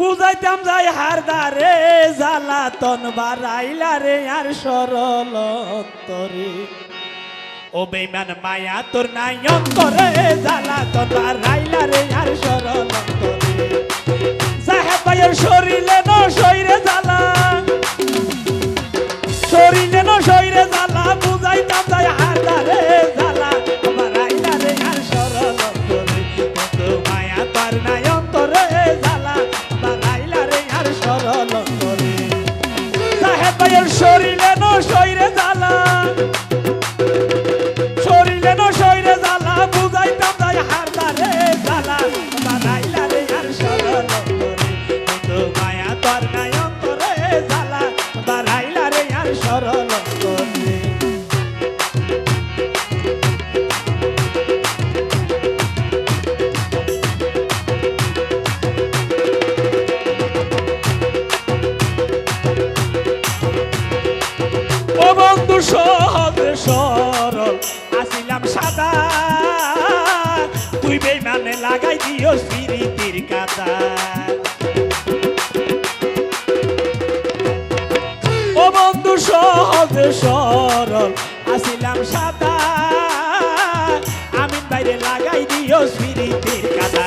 বুঝাইতাম যাই হার দারে তন বাড়াইলা রে আর সরল তরে ও বেমান মায়া, তোর নাই অন্তরে তন বাড়াইলা রে আর সরল তরে সাহেব শরীরে শরীরে ন শরীরে জ্বালা। শরীরে ন শরীরে জ্বালা বুঝাইতাম যাই হার সহজ সরল। আসিলাম সাদা। তুই বেমানে লাগাই দিও স্পিরিতির কাদা ও বন্ধু সহজ সরল। আসিলাম সাদা। আমিন বাইরে লাগাই দিও স্পিরিতির কাদা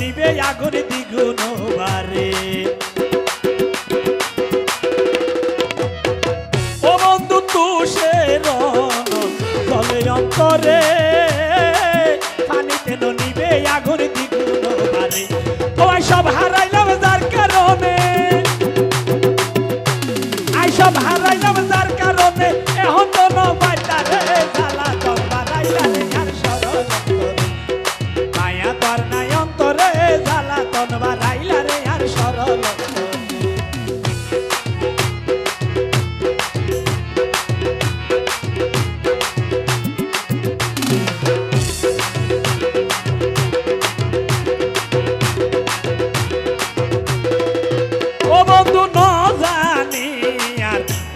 নিবে আগুন দ্বিগুণ বারে। ও বন্ধু, তুষের জলে অন্তরে পানিতে নিবে আগুন দ্বিগুণ বারে। তোমায় সব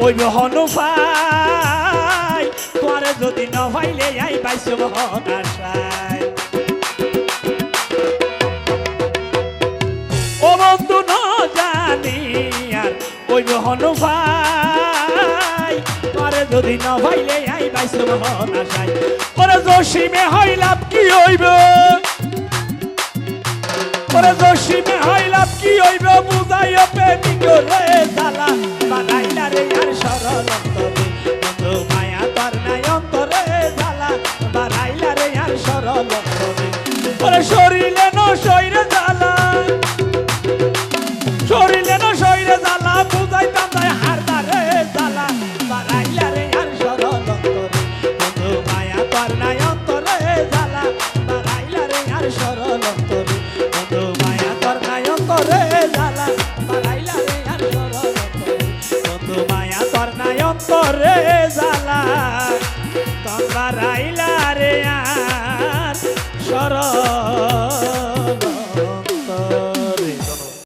ওই হনু পাই তোরে যদি ন ভাইলে আই পাইছ আশায় ও বন্ধু, ন জানি আর ওই হনু পাই তোরে যদি ন ভাইলে আই পাইছ মহন আশায় ওরে জসিমে হইলাম কি হইবে? ওরে জসিমে হইলাম কি হইব? বুঝাইও প্রেমিক রে। ওরে শরীরে ন শরীরে জালা শরীরে ন শরীরে জালা বুঝাইতাম তাই হারদা রে জালা বানাইলা রে আর সরল বন্ধু মায়া তার নাই অন্তরে জালা বানাইলা রে আর সরল বন্ধু মায়া তোর নাই অন্তরে জালা বানাইলা রে আর সরল বন্ধু মায়া তোর নাই অন্তরে জালা তোর বাড়াইলা রে আর সরল